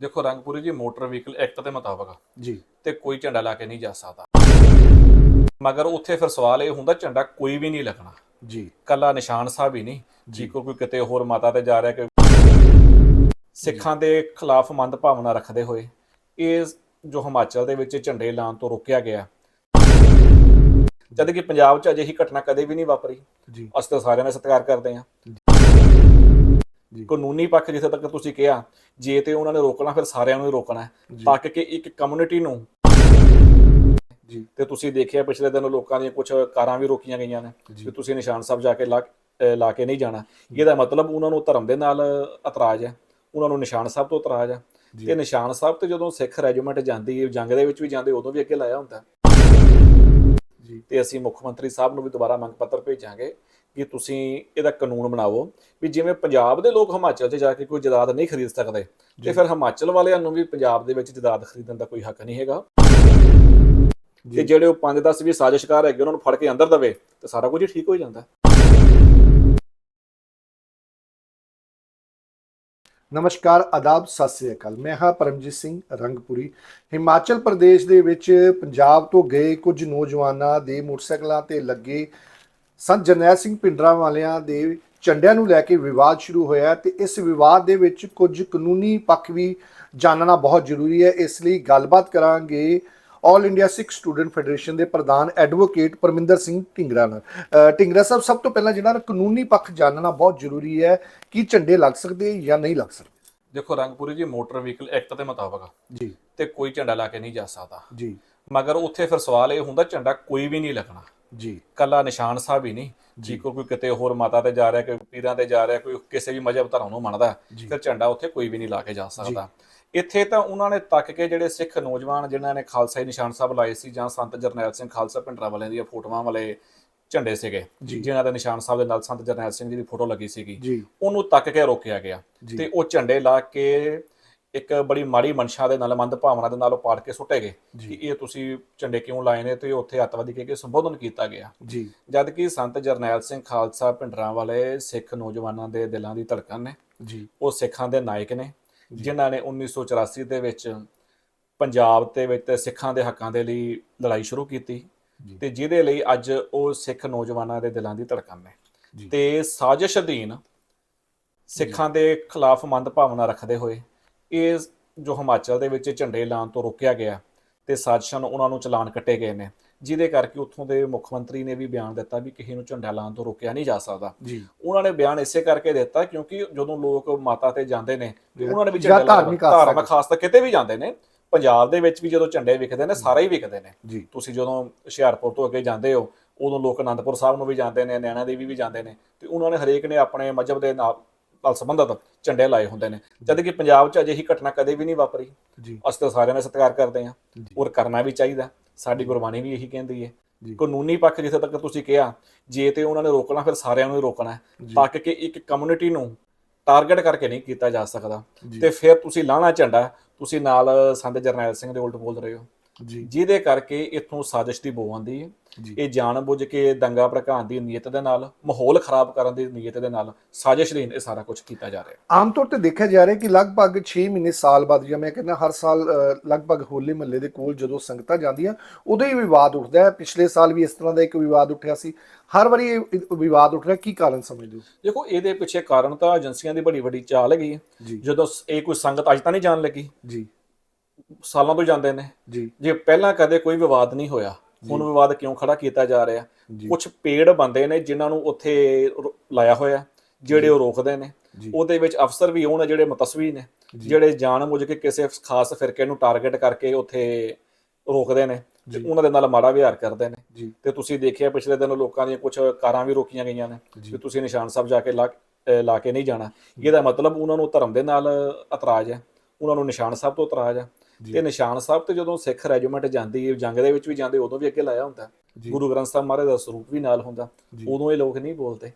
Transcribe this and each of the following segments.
ਦੇਖੋ ਰੰਗਪੁਰੀ ਜੀ motor vehicle act ਦੇ ਮੁਤਾਬਕ ਜੀ। ਤੇ ਕੋਈ ਝੰਡਾ ਲਾ ਕੇ ਨਹੀਂ ਜਾ ਸਕਦਾ। ਮਗਰ ਉੱਥੇ ਫਿਰ ਸਵਾਲ ਇਹ ਹੁੰਦਾ ਝੰਡਾ ਕੋਈ ਵੀ ਨਹੀਂ ਲੱਗਣਾ। ਜੀ। ਕੱਲਾ ਨਿਸ਼ਾਨ ਸਾਹਿਬ ਹੀ ਨਹੀਂ। ਜੀ। ਕੋਈ ਕਿਤੇ ਹੋਰ ਮਾਤਾ ਤੇ ਜਾ ਰਿਹਾ ਕਿ ਸਿੱਖਾਂ ਦੇ ਖਿਲਾਫ ਮੰਦ ਭਾਵਨਾ ਰੱਖਦੇ ਹੋਏ ਇਹ ਜੋ ਹਿਮਾਚਲ ਦੇ ਵਿੱਚ ਝੰਡੇ ਲਾਉਣ ਤੋਂ ਰੋਕਿਆ ਗਿਆ। ਜਦ ਕਿ ਪੰਜਾਬ 'ਚ ਅਜਿਹੀ ਘਟਨਾ ਕਦੇ ਵੀ ਨਹੀਂ ਵਾਪਰੀ। ਜੀ। ਅਸੀਂ ਤਾਂ ਸਾਰਿਆਂ ਦਾ ਸਤਿਕਾਰ ਕਰਦੇ ਹਾਂ। ਕਾਨੂੰਨੀ ਪੱਖ ਜਿੱਥੇ ਤੱਕ ਤੁਸੀਂ ਕਿਹਾ ਜੇ ਤੇ ਉਹਨਾਂ ਨੇ ਰੋਕਣਾ ਫਿਰ ਸਾਰਿਆਂ ਨੂੰ ਰੋਕਣਾ ਤਾਂ ਕਿ ਇੱਕ ਕਮਿਊਨਿਟੀ ਨੂੰ ਜੀ। ਤੇ ਤੁਸੀਂ ਦੇਖਿਆ ਪਿਛਲੇ ਦਿਨ ਲੋਕਾਂ ਦੀਆਂ ਕੁਝ ਕਾਰਾਂ ਵੀ ਰੋਕੀਆਂ ਗਈਆਂ ਨੇ ਕਿ ਤੁਸੀਂ ਨਿਸ਼ਾਨ ਸਾਹਿਬ ਜਾ ਕੇ ਲਾ ਕੇ ਨਹੀਂ ਜਾਣਾ। ਇਹਦਾ ਮਤਲਬ ਉਹਨਾਂ ਨੂੰ ਧਰਮ ਦੇ ਨਾਲ ਇਤਰਾਜ਼ ਹੈ। ਉਹਨਾਂ ਨੂੰ ਨਿਸ਼ਾਨ ਸਾਹਿਬ ਤੋਂ ਇਤਰਾਜ਼ ਹੈ। ਤੇ ਨਿਸ਼ਾਨ ਸਾਹਿਬ ਤੇ ਜਦੋਂ ਸਿੱਖ ਰੈਜੀਮੈਂਟ ਜਾਂਦੀ ਹੈ ਜੰਗ ਦੇ ਵਿੱਚ ਵੀ ਜਾਂਦੇ ਉਦੋਂ ਵੀ ਅੱਗੇ ਲਾਇਆ ਹੁੰਦਾ। ਜੀ। ਤੇ ਅਸੀਂ ਮੁੱਖ ਮੰਤਰੀ ਸਾਹਿਬ ਨੂੰ ਵੀ ਦੁਬਾਰਾ ਮੰਗ ਪੱਤਰ ਭੇਜਾਂਗੇ। ਕਿ ਤੁਸੀਂ ਇਹਦਾ ਕਾਨੂੰਨ ਬਣਾਓ ਵੀ ਜਿਵੇਂ ਪੰਜਾਬ ਦੇ ਲੋਕ ਹਿਮਾਚਲ 'ਚ ਜਾ ਕੇ ਕੋਈ ਜਾਇਦਾਦ ਨਹੀਂ ਖਰੀਦ ਸਕਦੇ ਤੇ। ਫਿਰ ਹਿਮਾਚਲ ਵਾਲਿਆਂ ਨੂੰ ਵੀ ਪੰਜਾਬ ਦੇ ਵਿੱਚ ਜਾਇਦਾਦ ਖਰੀਦਣ ਦਾ ਕੋਈ ਹੱਕ ਨਹੀਂ ਹੈਗਾ। ਤੇ ਜਿਹੜੇ ਉਹ 5-10 ਵੀ ਸਾਜ਼ਿਸ਼ਕਾਰ ਹੈਗੇ ਉਹਨਾਂ ਨੂੰ ਫੜ ਕੇ ਅੰਦਰ ਦਵੇ ਤੇ ਸਾਰਾ ਕੁਝ ਹੀ ਠੀਕ ਹੋ ਜਾਂਦਾ ਨਮਸਕਾਰ ਆਦਾਬ ਸਤਿ ਸ੍ਰੀ ਅਕਾਲ ਮੈਂ ਹਾਂ ਪਰਮਜੀਤ ਸਿੰਘ ਰੰਗਪੁਰੀ ਹਿਮਾਚਲ ਪ੍ਰਦੇਸ਼ ਦੇ ਵਿੱਚ ਪੰਜਾਬ ਤੋਂ ਗਏ ਕੁਝ ਨੌਜਵਾਨਾਂ ਦੇ ਮੋਟਰਸਾਈਕਲਾਂ ਤੇ ਲੱਗੇ ਸੰਤ ਜਰਨੈਲ ਸਿੰਘ ਪਿੰਡਰਾ ਵਾਲਿਆਂ ਦੇ ਝੰਡਿਆਂ ਨੂੰ ਲੈ ਕੇ ਵਿਵਾਦ ਸ਼ੁਰੂ ਹੋਇਆ ਤੇ ਇਸ ਵਿਵਾਦ ਦੇ ਵਿੱਚ ਕੁਝ ਕਾਨੂੰਨੀ ਪੱਖ ਵੀ ਜਾਣਨਾ ਬਹੁਤ ਜ਼ਰੂਰੀ ਹੈ। ਇਸ ਲਈ ਗੱਲਬਾਤ ਕਰਾਂਗੇ all India Sikh student federation ਦੇ ਪ੍ਰਧਾਨ ਐਡਵੋਕੇਟ ਪਰਮਿੰਦਰ ਸਿੰਘ ਢਿੰਗਰਾ ਨਾਲ। ਢਿੰਗਰਾ ਸਾਹਿਬ ਸਭ ਤੋਂ ਪਹਿਲਾਂ ਜਿਹੜਾ ਕਾਨੂੰਨੀ ਪੱਖ ਜਾਣਨਾ ਬਹੁਤ ਜ਼ਰੂਰੀ ਹੈ ਕਿ ਝੰਡੇ ਲੱਗ ਸਕਦੇ ਜਾਂ ਨਹੀਂ ਲੱਗ ਸਕਦੇ? ਦੇਖੋ ਰੰਗਪੁਰੀ ਜੀ ਮੋਟਰ ਵਹੀਕਲ ਐਕਟ ਦੇ ਮੁਤਾਬਕ ਜੀ। ਤੇ ਕੋਈ ਝੰਡਾ ਲਾ ਕੇ ਨਹੀਂ ਜਾ ਸਕਦਾ। ਜੀ। ਮਗਰ ਉੱਥੇ ਫਿਰ ਸਵਾਲ ਇਹ ਹੁੰਦਾ ਝੰਡਾ ਕੋਈ ਵੀ ਨਹੀਂ ਲੱਗਣਾ। ਜੀ ਕੱਲਾ ਨਿਸ਼ਾਨ ਸਾਹਿਬ ਹੀ ਨਹੀਂ ਜੀ ਕੋਈ ਕਿਤੇ ਹੋਰ ਮਾਤਾ ਤੇ ਜਾ ਰਿਹਾ ਕੋਈ ਪੀਰਾਂ ਤੇ ਜਾ ਰਿਹਾ ਕੋਈ ਕਿਸੇ ਵੀ ਮਜ਼ਹਬ ਧਰਮ ਨੂੰ ਮੰਨਦਾ। ਫਿਰ ਝੰਡਾ ਉੱਥੇ ਕੋਈ ਵੀ ਨਹੀਂ ਲਾ ਕੇ ਜਾ ਸਕਦਾ ਇੱਥੇ ਤਾਂ ਉਹਨਾਂ ਨੇ ਤੱਕ ਕੇ ਜਿਹੜੇ ਸਿੱਖ ਨੌਜਵਾਨ ਜਿਨ੍ਹਾਂ ਨੇ ਖਾਲਸਾਈ ਨਿਸ਼ਾਨ ਸਾਹਿਬ ਲਾਏ ਸੀ ਜਾਂ ਸੰਤ ਜਰਨੈਲ ਸਿੰਘ ਖਾਲਸਾ ਪਿੰਡਰਾ ਵਾਲਿਆਂ ਦੀਆਂ ਫੋਟੋਆਂ ਵਾਲੇ ਝੰਡੇ ਸੀਗੇ। ਜਿਨ੍ਹਾਂ ਦੇ ਨਿਸ਼ਾਨ ਸਾਹਿਬ ਦੇ ਨਾਲ ਸੰਤ ਜਰਨੈਲ ਸਿੰਘ ਜੀ ਦੀ ਫੋਟੋ ਲੱਗੀ ਸੀਗੀ ਉਹਨੂੰ ਤੱਕ ਕੇ ਰੋਕਿਆ ਗਿਆ। ਤੇ ਉਹ ਝੰਡੇ ਲਾ ਕੇ ਇੱਕ ਬੜੀ ਮਾੜੀ ਮਨਸ਼ਾ ਦੇ ਨਾਲ ਮੰਦ ਭਾਵਨਾ ਦੇ ਨਾਲ ਉਹ ਪਾੜ ਕੇ ਸੁੱਟੇ ਗਏ। ਕਿ ਇਹ ਤੁਸੀਂ ਝੰਡੇ ਕਿਉਂ ਲਾਏ ਨੇ ਤੇ ਉੱਥੇ ਅੱਤਵਾਦੀ ਕਹਿ ਕੇ ਸੰਬੋਧਨ ਕੀਤਾ ਗਿਆ। ਜੀ। ਜਦ ਕਿ ਸੰਤ ਜਰਨੈਲ ਸਿੰਘ ਖਾਲਸਾ ਪਿੰਡਰਾਂ ਵਾਲੇ ਸਿੱਖ ਨੌਜਵਾਨਾਂ ਦੇ ਦਿਲਾਂ ਦੀ ਧੜਕਣ ਨੇ। ਜੀ। ਉਹ ਸਿੱਖਾਂ ਦੇ ਨਾਇਕ ਨੇ ਜਿਨ੍ਹਾਂ ਨੇ 1984 ਦੇ ਵਿੱਚ ਪੰਜਾਬ ਦੇ ਵਿੱਚ ਸਿੱਖਾਂ ਦੇ ਹੱਕਾਂ ਦੇ ਲਈ ਲੜਾਈ ਸ਼ੁਰੂ ਕੀਤੀ। ਤੇ ਜਿਹਦੇ ਲਈ ਅੱਜ ਉਹ ਸਿੱਖ ਨੌਜਵਾਨਾਂ ਦੇ ਦਿਲਾਂ ਦੀ ਧੜਕਣ ਨੇ। ਤੇ ਸਾਜ਼ਿਸ਼ ਅਧੀਨ ਸਿੱਖਾਂ ਦੇ ਖਿਲਾਫ ਮੰਦ ਭਾਵਨਾ ਰੱਖਦੇ ਹੋਏ ਇਹ ਜੋ ਹਿਮਾਚਲ ਦੇ ਵਿੱਚ ਝੰਡੇ ਲਾਉਣ ਤੋਂ ਰੋਕਿਆ ਗਿਆ ਤੇ ਸਾਜ਼ਿਸ਼ਾਂ ਨੂੰ ਉਹਨਾਂ ਨੂੰ ਚਲਾਨ ਕੱਟੇ ਗਏ ਨੇ ਜਿਹਦੇ ਕਰਕੇ ਉੱਥੋਂ ਦੇ ਮੁੱਖ ਮੰਤਰੀ ਨੇ ਵੀ ਬਿਆਨ ਦਿੱਤਾ ਵੀ ਕਿਸੇ ਨੂੰ ਝੰਡਾ ਲਾਉਣ ਤੋਂ ਰੋਕਿਆ ਨਹੀਂ ਜਾ ਸਕਦਾ। ਜੀ। ਉਹਨਾਂ ਨੇ ਬਿਆਨ ਇਸੇ ਕਰਕੇ ਦਿੱਤਾ ਕਿਉਂਕਿ ਜਦੋਂ ਲੋਕ ਮਾਤਾ ਤੇ ਜਾਂਦੇ ਨੇ ਉਹਨਾਂ ਨੇ ਵੀ ਝੰਡੇ ਧਾਰਮਿਕ ਧਾਰਮਿਕ ਖਾਸ ਤਾਂ ਕਿਤੇ ਵੀ ਜਾਂਦੇ ਨੇ ਪੰਜਾਬ ਦੇ ਵਿੱਚ ਵੀ ਜਦੋਂ ਝੰਡੇ ਵਿਕਦੇ ਨੇ ਸਾਰੇ ਹੀ ਵਿਕਦੇ ਨੇ। ਤੁਸੀਂ ਜਦੋਂ ਹੁਸ਼ਿਆਰਪੁਰ ਤੋਂ ਅੱਗੇ ਜਾਂਦੇ ਹੋ ਉਦੋਂ ਲੋਕ ਅਨੰਦਪੁਰ ਸਾਹਿਬ ਨੂੰ ਵੀ ਜਾਂਦੇ ਨੇ ਨੈਣਾ ਦੇਵੀ ਵੀ ਜਾਂਦੇ ਨੇ ਤੇ ਉਹਨਾਂ ਨੇ ਹਰੇਕ ਨੇ ਆਪਣੇ ਮਜਹਬ ਦੇ ਨਾਲ ਨਾਲ ਸੰਬੰਧਿਤ ਝੰਡੇ ਲਾਏ ਹੁੰਦੇ ਨੇ। ਜਦ ਕਿ ਪੰਜਾਬ 'ਚ ਅਜਿਹੀ ਘਟਨਾ ਕਦੇ ਵੀ ਨਹੀਂ ਵਾਪਰੀ। ਜੀ। ਅਸੀਂ ਤਾਂ ਸਾਰਿਆਂ ਦਾ ਸਤਿਕਾਰ ਕਰਦੇ ਹਾਂ। ਔਰ ਕਰਨਾ ਵੀ ਚਾਹੀਦਾ। ਸਾਡੀ ਗੁਰਬਾਣੀ ਵੀ ਇਹੀ ਕਹਿੰਦੀ ਹੈ। ਕਾਨੂੰਨੀ ਪੱਖ ਜਿੱਥੇ ਤੱਕ ਤੁਸੀਂ ਕਿਹਾ ਜੇ ਤੇ ਉਹਨਾਂ ਨੇ ਰੋਕਣਾ ਫਿਰ ਸਾਰਿਆਂ ਨੂੰ ਰੋਕਣਾ। ਤਾਂ ਕਿ ਇੱਕ ਕਮਿਊਨਿਟੀ ਨੂੰ ਟਾਰਗੇਟ ਕਰਕੇ ਨਹੀਂ ਕੀਤਾ ਜਾ ਸਕਦਾ। ਤੇ ਫਿਰ ਤੁਸੀਂ ਲਾਣਾ ਝੰਡਾ ਤੁਸੀਂ ਨਾਲ ਸੰਤ ਜਰਨੈਲ ਸਿੰਘ ਦੇ ਉਲਟ ਬੋਲ ਰਹੇ ਹੋ। ਜੀ। ਜਿਹਦੇ ਕਰਕੇ ਇੱਥੋਂ ਸਾਜ਼ਿਸ਼ ਦੀ ਬੋ ਆਉਂਦੀ ਹੈ। ਇਹ ਜਾਣਬੁੱਝ ਕੇ ਦੰਗਾ ਭੜਕਾਉਣ ਦੀ ਨੀਅਤ ਦੇ ਨਾਲ ਮਾਹੌਲ ਖਰਾਬ ਕਰਨ ਦੀ ਨੀਅਤ ਦੇ ਨਾਲ ਸਾਜ਼ਿਸ਼ ਦੇ ਇਹ ਸਾਰਾ ਕੁਝ ਕੀਤਾ ਜਾ ਰਿਹਾ। ਆਮ ਤੌਰ ਤੇ ਦੇਖਿਆ ਜਾ ਰਿਹਾ ਕਿ ਲਗਭਗ 6 ਮਹੀਨੇ ਸਾਲ ਬਾਅਦ ਜਾਂ ਮੈਂ ਕਹਿੰਦਾ ਹਰ ਸਾਲ ਲਗਭਗ ਹੋਲੇ ਮਹੱਲੇ ਦੇ ਕੋਲ ਜਦੋਂ ਸੰਗਤਾਂ ਜਾਂਦੀਆਂ ਉਦੋਂ ਹੀ ਵਿਵਾਦ ਉੱਠਦਾ ਹੈ। ਪਿਛਲੇ ਸਾਲ ਵੀ ਇਸ ਤਰ੍ਹਾਂ ਦਾ ਇੱਕ ਵਿਵਾਦ ਉੱਠਿਆ ਸੀ। ਹਰ ਵਾਰੀ ਇਹ ਵਿਵਾਦ ਉੱਠ ਰਿਹਾ। ਕੀ ਕਾਰਨ ਸਮਝਦੇ ਹੋ? ਦੇਖੋ ਇਹਦੇ ਪਿੱਛੇ ਕਾਰਨ ਤਾਂ ਏਜੰਸੀਆਂ ਦੀ ਬੜੀ ਵੱਡੀ ਚਾਲ ਹੈਗੀ ਜਦੋਂ ਇਹ ਕੋਈ ਸੰਗਤ ਅੱਜ ਤਾਂ ਨਹੀਂ ਜਾਣ ਲੱਗੀ। ਜੀ। ਸਾਲਾਂ ਤੋਂ ਜਾਂਦੇ ਨੇ। ਜੀ। ਜੇ ਪਹਿਲਾਂ ਕਦੇ ਕੋਈ ਵਿਵਾਦ ਨਹੀਂ ਹੋਇਆ ਹੁਣ ਵਿਵਾਦ ਕਿਉਂ ਖੜਾ ਕੀਤਾ ਜਾ ਰਿਹਾ? ਕੁਝ ਪੇੜ ਬੰਦੇ ਨੇ ਜਿਨ੍ਹਾਂ ਨੂੰ ਉੱਥੇ ਲਾਇਆ ਹੋਇਆ ਜਿਹੜੇ ਉਹ ਰੋਕਦੇ ਨੇ। ਉਹਦੇ ਵਿੱਚ ਅਫਸਰ ਵੀ ਉਹ ਨੇ ਜਿਹੜੇ ਮਤਸਵੀ ਨੇ ਜਿਹੜੇ ਜਾਣਬੁੱਝ ਕੇ ਕਿਸੇ ਖਾਸ ਫਿਰਕੇ ਨੂੰ ਟਾਰਗੇਟ ਕਰਕੇ ਉੱਥੇ ਰੋਕਦੇ ਨੇ ਤੇ ਉਹਨਾਂ ਦੇ ਨਾਲ ਮਾੜਾ ਵਿਹਾਰ ਕਰਦੇ ਨੇ। ਤੇ ਤੁਸੀਂ ਦੇਖਿਆ ਪਿਛਲੇ ਦਿਨ ਲੋਕਾਂ ਦੀਆਂ ਕੁਝ ਕਾਰਾਂ ਵੀ ਰੋਕੀਆਂ ਗਈਆਂ ਨੇ। ਕਿ ਤੁਸੀਂ ਨਿਸ਼ਾਨ ਸਾਹਿਬ ਜਾ ਕੇ ਲਾ ਕੇ ਨਹੀਂ ਜਾਣਾ। ਇਹਦਾ ਮਤਲਬ ਉਹਨਾਂ ਨੂੰ ਧਰਮ ਦੇ ਨਾਲ ਇਤਰਾਜ਼ ਹੈ। ਉਹਨਾਂ ਨੂੰ ਨਿਸ਼ਾਨ ਸਾਹਿਬ ਤੋਂ ਇਤਰਾਜ਼ ਹੈ। ਤੇ ਨਿਸ਼ਾਨ ਸਾਹਿਬ ਤੇ ਜਦੋਂ ਸਿੱਖ ਰੈਜੀਮੈਂਟ ਜਾਂਦੀ ਹੈ ਜੰਗ ਦੇ ਵਿੱਚ ਵੀ ਜਾਂਦੇ ਉਦੋਂ ਵੀ ਅੱਗੇ ਲਾਇਆ ਹੁੰਦਾ। ਗੁਰੂ ਗ੍ਰੰਥ ਸਾਹਿਬ ਮਹਾਰਾਜ ਦਾ ਸਰੂਪ ਵੀ ਨਾਲ ਹੁੰਦਾ। ਉਦੋਂ ਇਹ ਲੋਕ ਨਹੀਂ ਬੋਲਦੇ।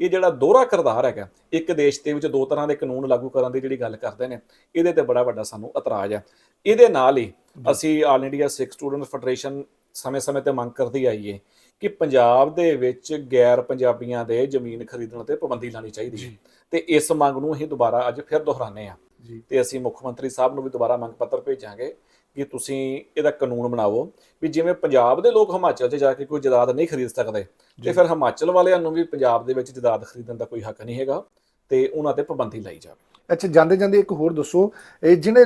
ਇਹ ਜਿਹੜਾ ਦੋਹਰਾ ਕਿਰਦਾਰ ਹੈਗਾ ਇੱਕ ਦੇਸ਼ ਦੇ ਵਿੱਚ ਦੋ ਤਰ੍ਹਾਂ ਦੇ ਕਾਨੂੰਨ ਲਾਗੂ ਕਰਨ ਦੀ ਜਿਹੜੀ ਗੱਲ ਕਰਦੇ ਨੇ ਇਹਦੇ ਤੇ ਬੜਾ ਵੱਡਾ ਸਾਨੂੰ ਇਤਰਾਜ਼ ਹੈ। ਇਹਦੇ ਨਾਲ ਹੀ ਅਸੀਂ all India Sikh student federation ਸਮੇਂ-ਸਮੇਂ ਤੇ ਮੰਗ ਕਰਦੀ ਆਈ ਹੈ ਕਿ ਪੰਜਾਬ ਦੇ ਵਿੱਚ ਗੈਰ ਪੰਜਾਬੀਆਂ ਦੇ ਜ਼ਮੀਨ ਖਰੀਦਣ ਤੇ ਪਾਬੰਦੀ ਲਾਣੀ ਚਾਹੀਦੀ ਹੈ। ਤੇ ਇਸ ਮੰਗ ਨੂੰ ਅਸੀਂ ਦੁਬਾਰਾ ਅੱਜ ਫਿਰ ਦੁਹਰਾਉਂਦੇ ਹਾਂ। ਜੀ ਤੇ ਅਸੀਂ ਮੁੱਖ ਮੰਤਰੀ ਸਾਹਿਬ ਨੂੰ ਵੀ ਦੁਬਾਰਾ ਮੰਗ ਪੱਤਰ ਭੇਜਾਂਗੇ ਕਿ ਤੁਸੀਂ ਇਹਦਾ ਕਾਨੂੰਨ ਬਣਾਓ ਵੀ ਜਿਵੇਂ ਪੰਜਾਬ ਦੇ ਲੋਕ ਹਿਮਾਚਲ 'ਚ ਜਾ ਕੇ ਕੋਈ ਜਾਇਦਾਦ ਨਹੀਂ ਖਰੀਦ ਸਕਦੇ ਤੇ ਫਿਰ ਹਿਮਾਚਲ ਵਾਲਿਆਂ ਨੂੰ ਵੀ ਪੰਜਾਬ ਦੇ ਵਿੱਚ ਜਾਇਦਾਦ ਖਰੀਦਣ ਦਾ ਕੋਈ ਹੱਕ ਨਹੀਂ ਹੈਗਾ ਤੇ ਉਹਨਾਂ ਤੇ ਪਾਬੰਦੀ ਲਾਈ ਜਾਵੇ। ਅੱਛਾ ਜਾਂਦੇ ਜਾਂਦੇ ਇੱਕ ਹੋਰ ਦੱਸੋ ਇਹ ਜਿਹੜੇ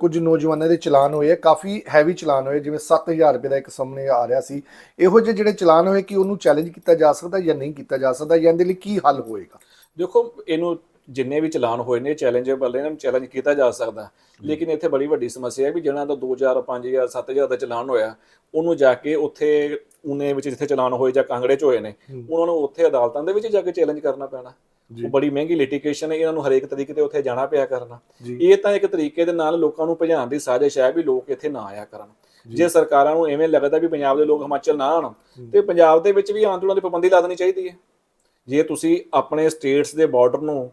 ਕੁਝ ਨੌਜਵਾਨਾਂ ਦੇ ਚਲਾਨ ਹੋਏ ਆ ਕਾਫੀ ਹੈਵੀ ਚਲਾਨ ਹੋਏ ਜਿਵੇਂ 7000 ਰੁਪਏ ਦਾ ਇੱਕ ਸਾਹਮਣੇ ਆ ਰਿਹਾ ਸੀ ਇਹੋ ਜਿਹੇ ਜਿਹੜੇ ਚਲਾਨ ਹੋਏ ਕਿ ਉਹਨੂੰ ਚੈਲੰਜ ਕੀਤਾ ਜਾ ਸਕਦਾ ਜਾਂ ਨਹੀਂ ਕੀਤਾ ਜਾ ਸਕਦਾ ਜਾਂ ਇਹਦੇ ਲਈ ਕੀ ਹੱਲ ਹੋਏਗਾ? ਦੇਖੋ ਇਹਨੂੰ ਜਿੰਨੇ ਵੀ ਚਲਾਨ ਹੋਏ ਨੇ ਚੈਲੰਜੇਬਲ ਨੇ ਇਹਨਾਂ ਨੂੰ ਚੈਲੰਜ ਕੀਤਾ ਜਾ ਸਕਦਾ। ਲੇਕਿਨ ਇੱਥੇ ਬੜੀ ਵੱਡੀ ਸਮੱਸਿਆ ਹੈ ਵੀ ਜਿਹਨਾਂ ਦਾ 2000 5000 7000 ਦਾ ਚਲਾਨ ਹੋਇਆ ਉਹਨੂੰ ਜਾ ਕੇ ਉੱਥੇ ਉਹਨੇ ਵਿੱਚ ਜਿੱਥੇ ਚਲਾਨ ਹੋਏ ਜਾਂ ਕਾਂਗੜੇ ਚ ਹੋਏ ਨੇ ਉਹਨਾਂ ਨੂੰ ਉੱਥੇ ਅਦਾਲਤਾਂ ਦੇ ਵਿੱਚ ਜਾ ਕੇ ਚੈਲੰਜ ਕਰਨਾ ਪੈਣਾ। ਉਹ ਬੜੀ ਮਹਿੰਗੀ ਲਿਟੀਗੇਸ਼ਨ ਹੈ ਇਹਨਾਂ ਨੂੰ ਹਰੇਕ ਤਰੀਕੇ ਤੇ ਉੱਥੇ ਜਾਣਾ ਪਿਆ ਕਰਨਾ। ਇਹ ਤਾਂ ਇੱਕ ਤਰੀਕੇ ਦੇ ਨਾਲ ਲੋਕਾਂ ਨੂੰ ਭਜਾਉਣ ਦੀ ਸਾਜ਼ਿਸ਼ ਹੈ ਵੀ ਲੋਕ ਇੱਥੇ ਨਾ ਆਇਆ ਕਰਨ। ਜੇ। ਸਰਕਾਰਾਂ ਨੂੰ ਐਵੇਂ ਲੱਗਦਾ ਵੀ ਪੰਜਾਬ ਦੇ ਲੋਕ ਹਿਮਾਚਲ ਨਾ ਆਉਣ ਤੇ ਪੰਜਾਬ ਦੇ ਵਿੱਚ ਵੀ ਆਂਦੋਲਨਾਂ ਦੀ ਪਾਬੰਦੀ ਲਾ ਦੇਣੀ ਚਾਹੀਦੀ ਹੈ। ਜੇ ਤੁਸੀਂ ਆਪਣੇ ਸਟੇਟਸ ਦੇ ਬਾਰਡਰ ਨੂੰ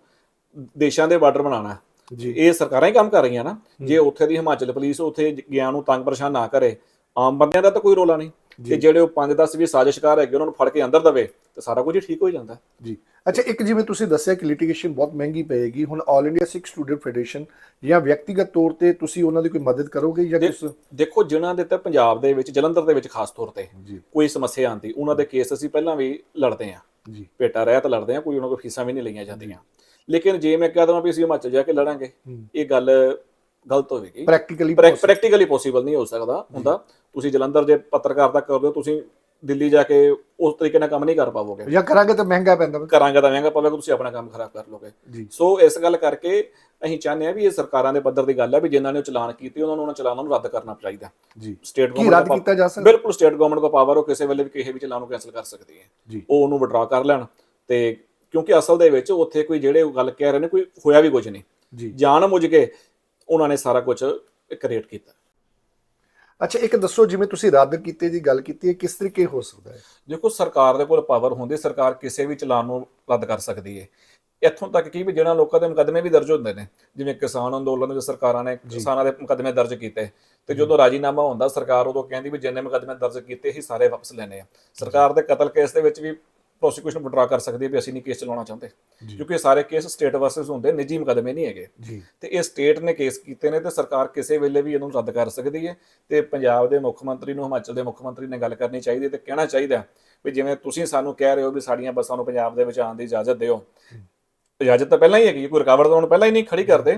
ਦੇਸ਼ਾਂ ਦੇ ਬਾਰਡਰ ਬਣਾਉਣਾ ਜੀ। ਇਹ ਸਰਕਾਰਾਂ ਹੀ ਕੰਮ ਕਰ ਰਹੀਆਂ ਨਾ। ਜੇ ਉੱਥੇ ਦੀ ਹਿਮਾਚਲ ਪੁਲਿਸ ਉੱਥੇ ਗਿਆ ਨੂੰ ਤੰਗ ਪਰੇਸ਼ਾਨ ਨਾ ਕਰੇ ਆਮ ਬੰਦਿਆਂ ਦਾ ਤਾਂ ਕੋਈ ਰੋਲਾ ਨਹੀਂ। ਤੇ ਜਿਹੜੇ ਉਹ 5-10 ਵੀ ਸਾਜ਼ਿਸ਼ਕਾਰ ਹੈਗੇ ਉਹਨਾਂ ਨੂੰ ਫੜ ਕੇ ਅੰਦਰ ਦਵੇ ਤੇ ਸਾਰਾ ਕੁਝ ਠੀਕ ਹੋ ਜਾਂਦਾ। ਜੀ। ਅੱਛਾ ਇੱਕ ਜਿਵੇਂ ਤੁਸੀਂ ਦੱਸਿਆ ਕਿ ਲਿਟੀਗੇਸ਼ਨ ਬਹੁਤ ਮਹਿੰਗੀ ਪਏਗੀ ਹੁਣ all India Sikh student federation ਜਾਂ ਵਿਅਕਤੀਗਤ ਤੌਰ ਤੇ ਤੁਸੀਂ ਉਹਨਾਂ ਦੀ ਕੋਈ ਮਦਦ ਕਰੋਗੇ ਜਾਂ ਕਿਸ ਦੇਖੋ ਜਿਨ੍ਹਾਂ ਦੇ ਤਾਂ ਪੰਜਾਬ ਦੇ ਵਿੱਚ ਜਲੰਧਰ ਦੇ ਵਿੱਚ ਖਾਸ ਤੌਰ ਤੇ ਕੋਈ ਸਮੱਸਿਆ ਆਂਦੀ ਉਹਨਾਂ ਦੇ ਕੇਸ ਅਸੀਂ ਪਹਿਲਾਂ ਵੀ ਲੜਦੇ ਆਂ ਜੀ। ਪੇਟਾ ਰਹਿਤ ਲੜਦੇ ਆਂ ਕੋਈ ਉਹਨਾਂ ਕੋਲ ਫੀਸਾਂ ਵੀ ਨਹੀਂ ਲਈਆਂ ਜਾਂਦੀਆਂ। ਲੇਕਿਨ ਜੇ ਮੈਂ ਕਹਿ ਦਵਾਂ ਵੀ ਅਸੀਂ ਹਿਮਾਚਲ ਜਾ ਕੇ ਲੜਾਂਗੇ ਇਹ ਗੱਲ ਗਲਤ ਹੋਵੇਗੀ। ਪ੍ਰੈਕਟੀਕਲੀ ਪ੍ਰੈਕਟੀਕਲੀ ਪੋਸੀਬਲ ਨਹੀਂ ਹੋ ਸਕਦਾ ਹੁੰਦਾ। ਤੁਸੀਂ ਜਲੰਧਰ ਜੇ ਪੱਤਰਕਾਰਤਾ ਕਰਦੇ ਹੋ ਤੁਸੀਂ ਦਿੱਲੀ ਜਾ ਕੇ ਉਸ ਤਰੀਕੇ ਨਾਲ ਕੰਮ ਨਹੀਂ ਕਰ ਪਾਵੋਗੇ। ਜਾਂ ਕਰਾਂਗੇ ਤਾਂ ਮਹਿੰਗਾ ਪੈਂਦਾ। ਕਰਾਂਗੇ ਤਾਂ ਮਹਿੰਗਾ ਪਵੇਗਾ ਤੁਸੀਂ ਆਪਣਾ ਕੰਮ ਖਰਾਬ ਕਰ ਲੋਗੇ। ਸੋ ਇਸ ਗੱਲ ਕਰਕੇ ਅਸੀਂ ਚਾਹੁੰਦੇ ਹਾਂ ਵੀ ਇਹ ਸਰਕਾਰਾਂ ਦੇ ਪੱਧਰ ਦੀ ਗੱਲ ਹੈ ਵੀ ਜਿਨ੍ਹਾਂ ਨੇ ਚਲਾਨ ਕੀਤੇ ਉਹਨਾਂ ਨੂੰ ਉਹਨਾਂ ਚਲਾਨਾਂ ਨੂੰ ਰੱਦ ਕਰਨਾ ਚਾਹੀਦਾ। ਜੀ। ਸਟੇਟ ਕੀ ਰੱਦ ਕੀਤਾ ਜਾ ਸਕਦਾ? ਬਿਲਕੁਲ ਸਟੇਟ ਗਵਰਨਮੈਂਟ ਕੋ ਪਾਵਰ ਉਹ ਕਿਸੇ ਵੇਲੇ ਵੀ ਕਿਸੇ ਵੀ ਚਲਾਨ ਨੂੰ ਕੈਨਸਲ ਕਰ ਸਕਦੀ ਹੈ ਉਹ ਉਹਨੂੰ ਵਿਡਰਾ ਕਰ ਲੈਣ ਤੇ ਕਿਉਂਕਿ ਅਸਲ ਦੇ ਵਿੱਚ ਉੱਥੇ ਕੋਈ ਜਿਹੜੇ ਉਹ ਗੱਲ ਕਹਿ ਰਹੇ ਨੇ ਕੋਈ ਹੋਇਆ ਵੀ ਕੁਝ ਨਹੀਂ। ਜੀ। ਜਾਣ ਮੁੱਝ ਕੇ ਉਹਨਾਂ ਨੇ ਸਾਰਾ ਕੁਝ ਕ੍ਰੀਏਟ ਕੀਤਾ। ਅੱਛਾ ਇੱਕ ਦੱਸੋ ਜਿਵੇਂ ਤੁਸੀਂ ਰੱਦ ਕੀਤੇ ਦੀ ਗੱਲ ਕੀਤੀ ਹੈ ਕਿਸ ਤਰੀਕੇ ਹੋ ਸਕਦਾ ਹੈ? ਦੇਖੋ ਸਰਕਾਰ ਦੇ ਕੋਲ ਪਾਵਰ ਹੁੰਦੀ ਸਰਕਾਰ ਕਿਸੇ ਵੀ ਚਲਾਨ ਨੂੰ ਰੱਦ ਕਰ ਸਕਦੀ ਹੈ। ਇੱਥੋਂ ਤੱਕ ਕਿ ਵੀ ਜਿਹੜਾ ਲੋਕਾਂ ਦੇ ਮੁਕੱਦਮੇ ਵੀ ਦਰਜ ਹੁੰਦੇ ਨੇ ਜਿਵੇਂ ਕਿਸਾਨ ਅੰਦੋਲਨ ਦੇ ਵਿੱਚ ਸਰਕਾਰਾਂ ਨੇ ਕਿਸਾਨਾਂ ਦੇ ਮੁਕੱਦਮੇ ਦਰਜ ਕੀਤੇ ਤੇ ਜਦੋਂ ਰਾਜੀਨਾਮਾ ਹੁੰਦਾ ਸਰਕਾਰ ਉਦੋਂ ਕਹਿੰਦੀ ਵੀ ਜਿੰਨੇ ਮੁਕੱਦਮੇ ਦਰਜ ਕੀਤੇ ਹੀ ਸਾਰੇ ਵਾਪਸ ਲੈਣੇ ਆ। ਸਰਕਾਰ ਦੇ ਕਤਲ ਕੇਸ ਦੇ ਵਿੱਚ ਵੀ ਪ੍ਰੋਸੀਕਿਊਸ਼ਨ ਵਿਡਰਾ ਕਰ ਸਕਦੀ ਹੈ ਵੀ ਅਸੀਂ ਨਹੀਂ ਕੇਸ ਚਲਾਉਣਾ ਚਾਹੁੰਦੇ। ਕਿਉਂਕਿ ਇਹ ਸਾਰੇ ਕੇਸ ਸਟੇਟ ਵਰਸਸ ਹੁੰਦੇ ਨਿੱਜੀ ਮੁਕੱਦਮੇ ਨਹੀਂ ਹੈਗੇ। ਤੇ ਇਹ ਸਟੇਟ ਨੇ ਕੇਸ ਕੀਤੇ ਨੇ ਤੇ ਸਰਕਾਰ ਕਿਸੇ ਵੇਲੇ ਵੀ ਇਹਨੂੰ ਰੱਦ ਕਰ ਸਕਦੀ ਹੈ। ਤੇ ਪੰਜਾਬ ਦੇ ਮੁੱਖ ਮੰਤਰੀ ਨੂੰ ਹਿਮਾਚਲ ਦੇ ਮੁੱਖ ਮੰਤਰੀ ਨੇ ਗੱਲ ਕਰਨੀ ਚਾਹੀਦੀ ਹੈ ਤੇ ਕਹਿਣਾ ਚਾਹੀਦਾ ਵੀ ਜਿਵੇਂ ਤੁਸੀਂ ਸਾਨੂੰ ਕਹਿ ਰਹੇ ਹੋ ਵੀ ਸਾਡੀਆਂ ਬੱਸਾਂ ਨੂੰ ਪੰਜਾਬ ਦੇ ਵਿੱਚ ਆਉਣ ਦੀ ਇਜਾਜ਼ਤ ਦਿਓ। ਇਜਾਜ਼ਤ ਤਾਂ ਪਹਿਲਾਂ ਹੀ ਹੈਗੀ ਕੋਈ ਰੁਕਾਵਟ ਤਾਂ ਪਹਿਲਾਂ ਹੀ ਨਹੀਂ ਖੜੀ ਕਰਦੇ।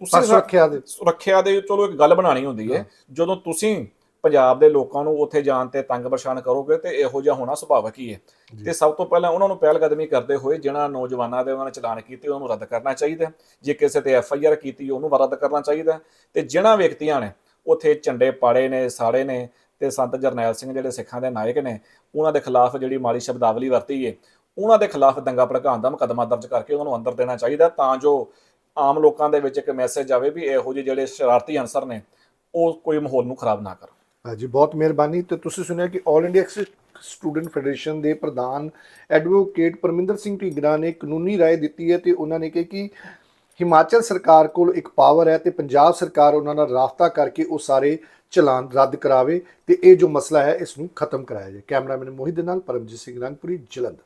ਤੁਸੀਂ ਸੁਰੱਖਿਆ ਦੇ ਸੁਰੱਖਿਆ ਦੇ ਚਲੋ ਇੱਕ ਗੱਲ ਬਣਾਣੀ ਹੁੰਦੀ ਹੈ। ਜਦੋਂ ਤੁਸੀਂ ਪੰਜਾਬ ਦੇ ਲੋਕਾਂ ਨੂੰ ਉੱਥੇ ਜਾਣ ਤੇ ਤੰਗ ਪਰੇਸ਼ਾਨ ਕਰੋਗੇ ਤੇ ਇਹੋ ਜਿਹਾ ਹੋਣਾ ਸੁਭਾਵਿਕ ਹੀ ਹੈ ਤੇ ਸਭ ਤੋਂ ਪਹਿਲਾਂ ਉਹਨਾਂ ਨੂੰ ਪਹਿਲ ਕਦਮੀ ਕਰਦੇ ਹੋਏ ਜਿਹਨਾਂ ਨੌਜਵਾਨਾਂ ਦੇ ਉਹਨਾਂ ਨੇ ਚਲਾਨ ਕੀਤੇ ਉਹਨੂੰ ਰੱਦ ਕਰਨਾ ਚਾਹੀਦਾ ਹੈ। ਜੇ ਕਿਸੇ ਤੇ ਐਫ ਆਈ ਆਰ ਕੀਤੀ ਉਹਨੂੰ ਰੱਦ ਕਰਨਾ ਚਾਹੀਦਾ। ਤੇ ਜਿਨ੍ਹਾਂ ਵਿਅਕਤੀਆਂ ਨੇ ਉੱਥੇ ਝੰਡੇ ਪਾੜੇ ਨੇ ਸਾੜੇ ਨੇ ਤੇ ਸੰਤ ਜਰਨੈਲ ਸਿੰਘ ਜਿਹੜੇ ਸਿੱਖਾਂ ਦੇ ਨਾਇਕ ਨੇ ਉਹਨਾਂ ਦੇ ਖਿਲਾਫ ਜਿਹੜੀ ਮਾੜੀ ਸ਼ਬਦਾਵਲੀ ਵਰਤੀ ਹੈ ਉਹਨਾਂ ਦੇ ਖਿਲਾਫ ਦੰਗਾ ਭੜਕਾਉਣ ਦਾ ਮੁਕੱਦਮਾ ਦਰਜ ਕਰਕੇ ਉਹਨਾਂ ਨੂੰ ਅੰਦਰ ਦੇਣਾ ਚਾਹੀਦਾ ਤਾਂ ਜੋ ਆਮ ਲੋਕਾਂ ਦੇ ਵਿੱਚ ਇੱਕ ਮੈਸੇਜ ਜਾਵੇ ਵੀ ਇਹੋ ਜਿਹੇ ਜਿਹੜੇ ਸ਼ਰਾਰਤੀ ਅਨਸਰ ਨੇ ਉਹ ਕੋਈ ਮਾਹੌਲ ਨੂੰ ਖਰਾਬ ਨਾ ਕਰਨ ਹਾਂਜੀ, ਬਹੁਤ ਮਿਹਰਬਾਨੀ। ਤੇ ਤੁਸੀਂ ਸੁਣਿਆ ਕਿ ਆਲ ਇੰਡੀਆ ਸਟੂਡੈਂਟ ਫੈਡਰੇਸ਼ਨ ਦੇ ਪ੍ਰਧਾਨ ਐਡਵੋਕੇਟ ਪਰਮਿੰਦਰ ਸਿੰਘ ਢੀਂਗਰਾ ਨੇ ਕਾਨੂੰਨੀ ਰਾਏ ਦਿੱਤੀ ਹੈ ਤੇ ਉਹਨਾਂ ਨੇ ਕਿਹਾ ਕਿ ਹਿਮਾਚਲ ਸਰਕਾਰ ਕੋਲ ਇੱਕ ਪਾਵਰ ਹੈ ਤੇ ਪੰਜਾਬ ਸਰਕਾਰ ਉਹਨਾਂ ਨਾਲ ਰਾਬਤਾ ਕਰਕੇ ਉਹ ਸਾਰੇ ਚਲਾਨ ਰੱਦ ਕਰਾਵੇ ਤੇ ਇਹ ਜੋ ਮਸਲਾ ਹੈ, ਇਸ ਨੂੰ ਖਤਮ ਕਰਾਇਆ ਜਾਏ। ਕੈਮਰਾਮੈਨ ਮੋਹਿਤ ਦੇ ਨਾਲ ਪਰਮਜੀਤ ਸਿੰਘ ਰੰਗਪੁਰੀ, ਜਲੰਧਰ।